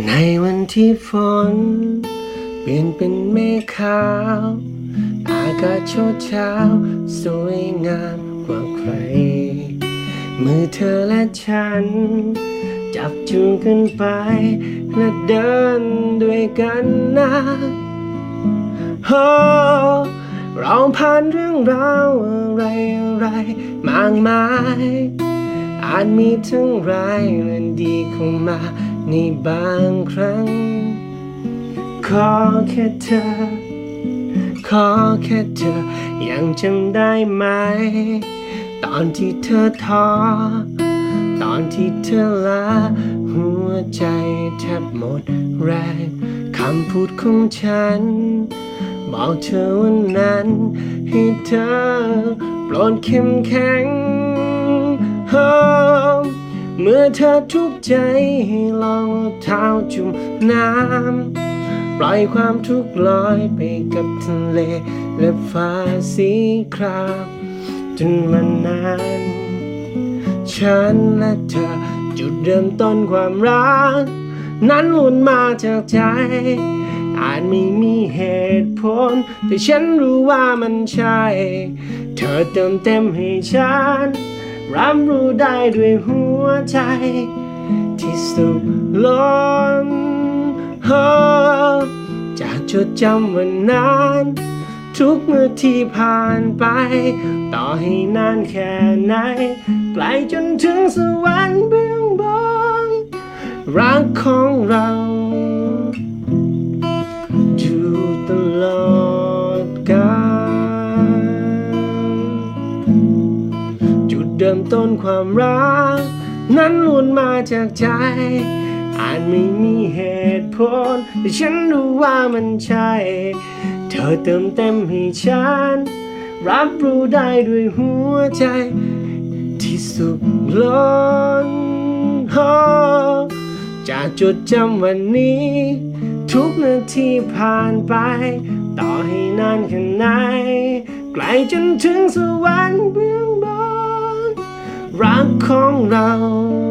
ในวันที่ฝน เปลี่ยนเป็นเมฆขาว อากาศโชดเช้าสวยงามกว่าใคร มือเธอและฉัน จับจูงกันไป และเดินด้วยกันนะโอ้เราผ่านเรื่องราวอะไรอะไรมากมาย อาจมีทั้งร้ายและดีเข้ามา ในบางครั้ง ขอแค่เธอ ขอแค่เธอ ยังจำได้ไหม ตอนที่เธอท้อ ตอนที่เธอลาหัวใจแทบหมดแรงคำพูดของฉัน บอกเธอวันนั้น ให้เธอโปรดเข้มแข็งโอ้ เมื่อเธอทุกข์ใจให้ลองเอาเท้าจุ่มน้ำ ปล่อยความทุกข์ลอยไปกับทะเลและฟ้าสีครามจนวันนั้นฉันและเธอจุดเริ่มต้นความรัก นั้นล้วนมาจากใจ อาจไม่มีเหตุผล แต่ฉันรู้ว่ามันใช่ เธอเติมเต็มให้ฉัน รับรู้ได้ด้วยหัวใจ ที่สุขล้นโอ้จะจดจำวันนั้นทุกเมื่อที่ผ่านไป ต่อให้นานแค่ไหนไกลจนถึงสวรรค์เบื้องบนรักของเรา เริ่มต้นความรัก นั้นล้วนมาจากใจ อาจไม่มีเหตุผล แต่ฉันรู้ว่ามันใช่ เธอเติมเต็มให้ฉัน รับรู้ได้ด้วยหัวใจ ที่สุขล้นโอ้จะจดจำวันนี้ ทุกนาทีผ่านไป ต่อให้นานแค่ไหนไกลจนถึงสวรรค์เบื้อง รักของเราอยู่